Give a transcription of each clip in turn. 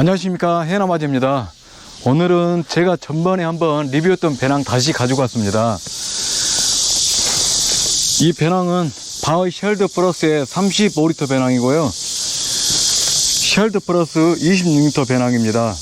안녕하십니까. 해남아재입니다. 오늘은 제가 전번에 한번 리뷰했던 배낭 다시 가지고 왔습니다. 이 배낭은 바의 쉘드 플러스의 35리터 배낭이고요. 쉘드 플러스 26리터 배낭입니다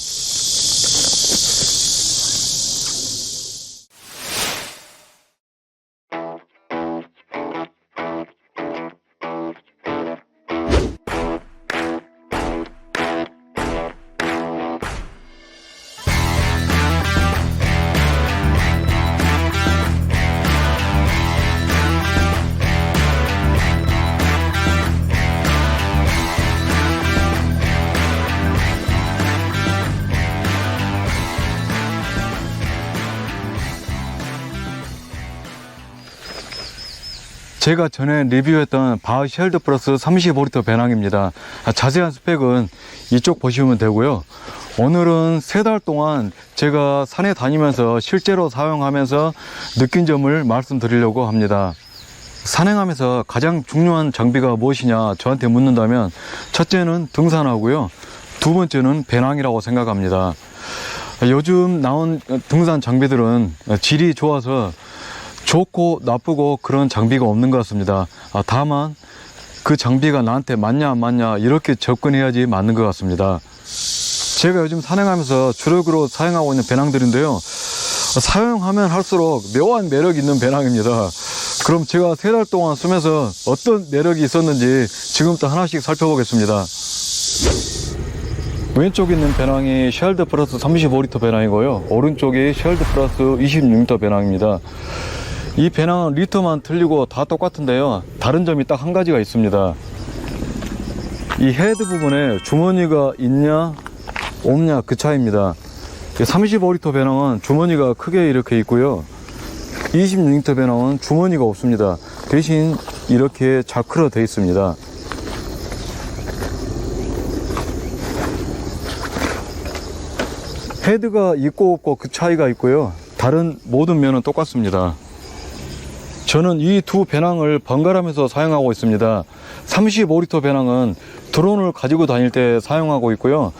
제가 전에 리뷰했던 바우 쉘드 플러스 35리터 배낭입니다. 아, 자세한 스펙은 이쪽 보시면 되고요. 오늘은 세 달 동안 제가 산에 다니면서 실제로 사용하면서 느낀 점을 말씀드리려고 합니다. 산행하면서 가장 중요한 장비가 무엇이냐 저한테 묻는다면 첫째는 등산하고요. 두 번째는 배낭이라고 생각합니다. 요즘 나온 등산 장비들은 질이 좋아서 좋고 나쁘고 그런 장비가 없는 것 같습니다. 아, 다만 그 장비가 나한테 맞냐 안 맞냐 이렇게 접근해야지 맞는 것 같습니다. 제가 요즘 산행하면서 주력으로 사용하고 있는 배낭들인데요. 사용하면 할수록 묘한 매력 있는 배낭입니다. 그럼 제가 세 달 동안 쓰면서 어떤 매력이 있었는지 지금부터 하나씩 살펴보겠습니다. 왼쪽에 있는 배낭이 쉘드 플러스 35리터 배낭이고요. 오른쪽이 쉘드 플러스 26리터 배낭입니다. 이 배낭은 리터만 틀리고 다 똑같은데요. 다른 점이 딱 한 가지가 있습니다. 이 헤드 부분에 주머니가 있냐 없냐 그 차이입니다. 35리터 배낭은 주머니가 크게 이렇게 있고요. 26리터 배낭은 주머니가 없습니다. 대신 이렇게 자크로 되어 있습니다. 헤드가 있고 없고 그 차이가 있고요. 다른 모든 면은 똑같습니다. 저는 이 두 배낭을 번갈아면서 사용하고 있습니다. 35리터 배낭은 드론을 가지고 다닐 때 사용하고 있고요.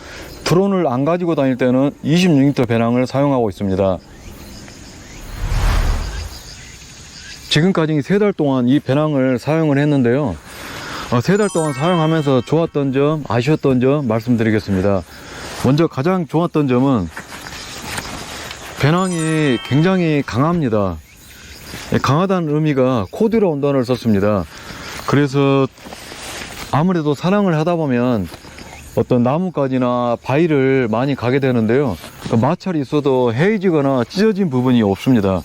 드론을 안 가지고 다닐 때는 26리터 배낭을 사용하고 있습니다. 지금까지 세 달 동안 이 배낭을 사용을 했는데요. 어, 세달 동안 사용하면서 좋았던 점, 아쉬웠던 점 말씀드리겠습니다. 먼저 가장 좋았던 점은 배낭이 굉장히 강합니다. 예, 강하다는 의미가 코드로 온단을 썼습니다. 그래서 아무래도 사랑을 하다 보면 어떤 나뭇가지나 바위를 많이 가게 되는데요. 그 마찰이 있어도 헤이지거나 찢어진 부분이 없습니다.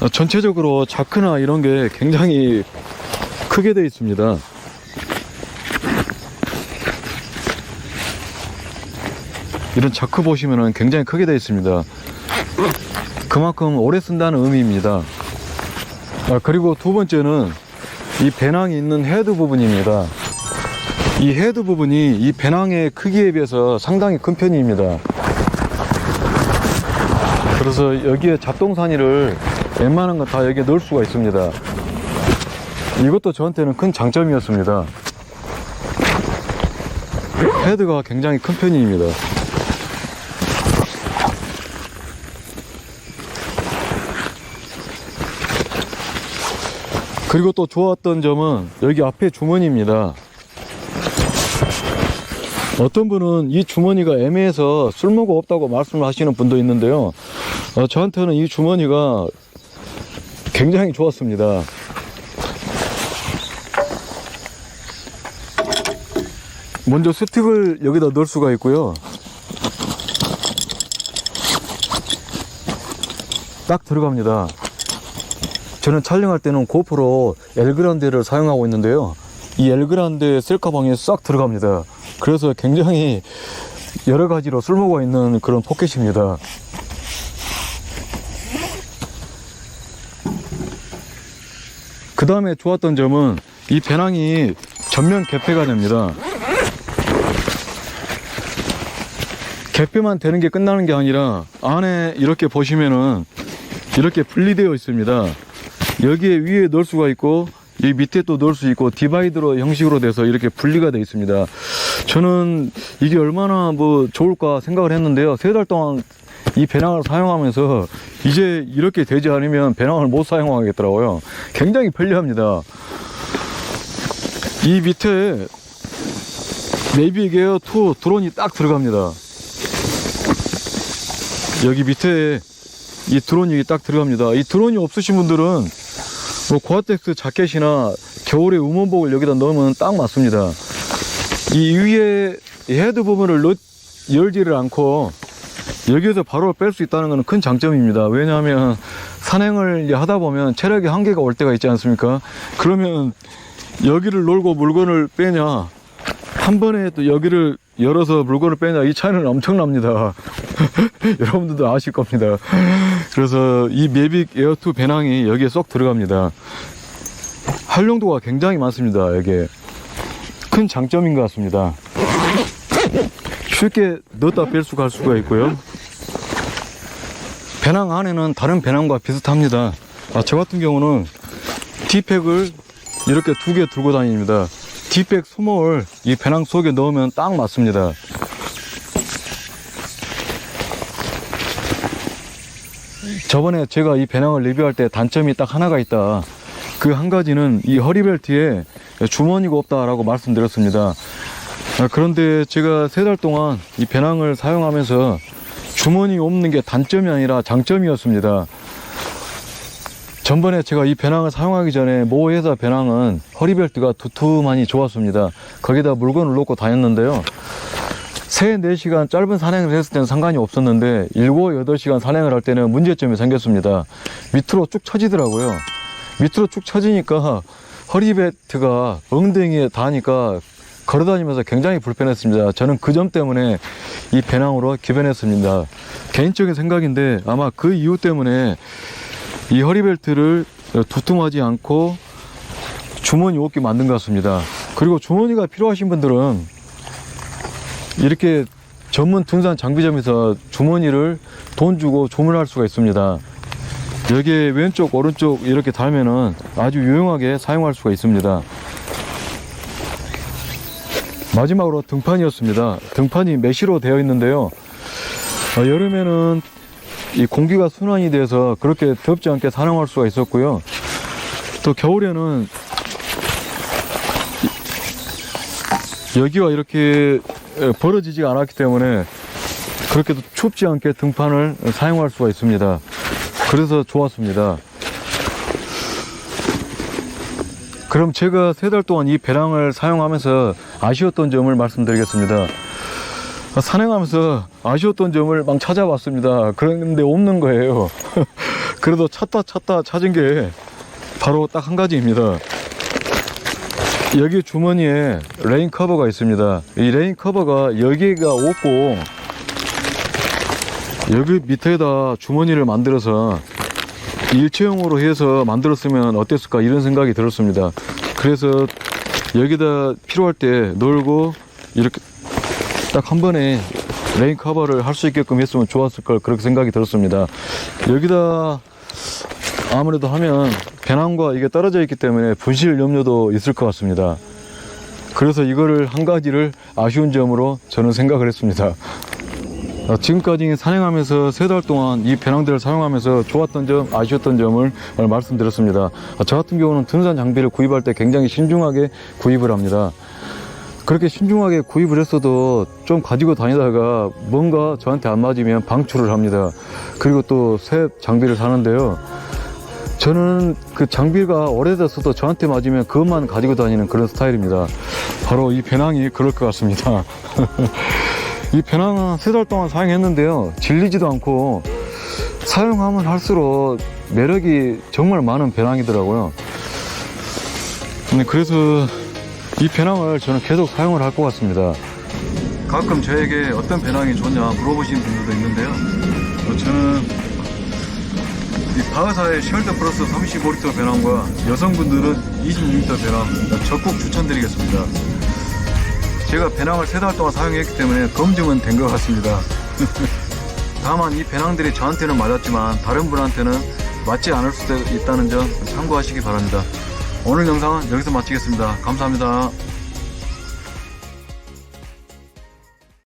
어, 전체적으로 자크나 이런 게 굉장히 크게 되어 있습니다. 이런 자크 보시면 굉장히 크게 되어 있습니다. 그만큼 오래 쓴다는 의미입니다. 아, 그리고 두 번째는 이 배낭이 있는 헤드 부분입니다. 이 헤드 부분이 이 배낭의 크기에 비해서 상당히 큰 편입니다. 그래서 여기에 잡동사니를 웬만한 건 다 여기에 넣을 수가 있습니다. 이것도 저한테는 큰 장점이었습니다. 헤드가 굉장히 큰 편입니다. 그리고 또 좋았던 점은 여기 앞에 주머니입니다. 어떤 분은 이 주머니가 애매해서 쓸모가 없다고 말씀을 하시는 분도 있는데요. 어, 저한테는 이 주머니가 굉장히 좋았습니다. 먼저 스틱을 여기다 넣을 수가 있고요. 딱 들어갑니다. 저는 촬영할 때는 고프로 엘그란데를 사용하고 있는데요. 이 엘그란데 셀카방에 싹 들어갑니다. 그래서 굉장히 여러 가지로 쓸모가 있는 그런 포켓입니다. 그 다음에 좋았던 점은 이 배낭이 전면 개폐가 됩니다. 개폐만 되는 게 끝나는 게 아니라 안에 이렇게 보시면은 이렇게 분리되어 있습니다. 여기에 위에 넣을 수가 있고 이 밑에 또 넣을 수 있고 디바이더로 형식으로 돼서 이렇게 분리가 돼 있습니다. 저는 이게 얼마나 뭐 좋을까 생각을 했는데요. 세 달 동안 이 배낭을 사용하면서 이제 이렇게 되지 않으면 배낭을 못 사용하겠더라고요. 굉장히 편리합니다. 이 밑에 네이비 게어 2 드론이 딱 들어갑니다. 여기 밑에 이 드론이 딱 들어갑니다. 이 드론이 없으신 분들은 뭐 고아텍스 자켓이나 겨울에 우먼복을 여기다 넣으면 딱 맞습니다. 이 위에 이 헤드 부분을 넣, 열지를 않고 여기에서 바로 뺄 수 있다는 것은 큰 장점입니다. 왜냐하면 산행을 하다 보면 체력이 한계가 올 때가 있지 않습니까? 그러면 여기를 놀고 물건을 빼냐 한 번에 또 여기를 열어서 물건을 빼냐 이 차이는 엄청납니다. 여러분들도 아실 겁니다. 그래서 이 매빅 에어2 배낭이 여기에 쏙 들어갑니다. 활용도가 굉장히 많습니다. 여기에 큰 장점인 것 같습니다. 쉽게 넣었다 뺄 수가 할 수가 있고요. 배낭 안에는 다른 배낭과 비슷합니다. 아, 저 같은 경우는 D팩을 이렇게 두 개 들고 다닙니다. D백 소모를 이 배낭 속에 넣으면 딱 맞습니다. 저번에 제가 이 배낭을 리뷰할 때 단점이 딱 하나가 있다. 그 한 가지는 이 허리벨트에 주머니가 없다라고 말씀드렸습니다. 아, 그런데 제가 세 달 동안 이 배낭을 사용하면서 주머니 없는 게 단점이 아니라 장점이었습니다. 전번에 제가 이 배낭을 사용하기 전에 모 회사 배낭은 허리벨트가 두툼하니 좋았습니다. 거기다 물건을 놓고 다녔는데요. 3, 4시간 짧은 산행을 했을 때는 상관이 없었는데 7, 8시간 산행을 할 때는 문제점이 생겼습니다. 밑으로 쭉 처지더라고요. 밑으로 쭉 처지니까 허리벨트가 엉덩이에 닿으니까 걸어다니면서 굉장히 불편했습니다. 저는 그 점 때문에 이 배낭으로 기변했습니다. 개인적인 생각인데 아마 그 이유 때문에 이 허리벨트를 두툼하지 않고 주머니 없게 만든 것 같습니다. 그리고 주머니가 필요하신 분들은 이렇게 전문 등산 장비점에서 주머니를 돈 주고 주문할 수가 있습니다. 여기에 왼쪽, 오른쪽 이렇게 달면은 아주 유용하게 사용할 수가 있습니다. 마지막으로 등판이었습니다. 등판이 메쉬로 되어 있는데요. 어, 여름에는 이 공기가 순환이 돼서 그렇게 덥지 않게 사용할 수가 있었고요. 또 겨울에는 이- 여기가 이렇게 에, 벌어지지 않았기 때문에 그렇게도 춥지 않게 등판을 사용할 수가 있습니다. 그래서 좋았습니다. 그럼 제가 세 달 동안 이 배낭을 사용하면서 아쉬웠던 점을 말씀드리겠습니다. 산행하면서 아쉬웠던 점을 막 찾아봤습니다. 그런데 없는 거예요. 그래도 찾다 찾다 찾은 게 바로 딱 한 가지입니다. 여기 주머니에 레인 커버가 있습니다. 이 레인 커버가 여기가 없고 여기 밑에다 주머니를 만들어서 일체형으로 해서 만들었으면 어땠을까 이런 생각이 들었습니다. 그래서 여기다 필요할 때 놀고 이렇게 딱 한 번에 레인 커버를 할 수 있게끔 했으면 좋았을 걸 그렇게 생각이 들었습니다. 여기다 아무래도 하면 배낭과 이게 떨어져 있기 때문에 분실 염려도 있을 것 같습니다. 그래서 이거를 한 가지를 아쉬운 점으로 저는 생각을 했습니다. 어, 지금까지 산행하면서 세 달 동안 이 배낭들을 사용하면서 좋았던 점, 아쉬웠던 점을 말씀드렸습니다. 어, 저 같은 경우는 등산 장비를 구입할 때 굉장히 신중하게 구입을 합니다. 그렇게 신중하게 구입을 했어도 좀 가지고 다니다가 뭔가 저한테 안 맞으면 방출을 합니다. 그리고 또 새 장비를 사는데요. 저는 그 장비가 오래됐어도 저한테 맞으면 그것만 가지고 다니는 그런 스타일입니다. 바로 이 배낭이 그럴 것 같습니다. 이 배낭은 세 달 동안 사용했는데요. 질리지도 않고 사용하면 할수록 매력이 정말 많은 배낭이더라고요. 네, 그래서 이 배낭을 저는 계속 사용을 할 것 같습니다. 가끔 저에게 어떤 배낭이 좋냐 물어보시는 분들도 있는데요. 어, 저는 이 바하사의 쉘터 플러스 35리터 배낭과 여성분들은 26리터 배낭 적극 추천드리겠습니다. 제가 배낭을 세달 동안 사용했기 때문에 검증은 된 것 같습니다. 다만 이 배낭들이 저한테는 맞았지만 다른 분한테는 맞지 않을 수도 있다는 점 참고하시기 바랍니다. 오늘 영상은 여기서 마치겠습니다. 감사합니다.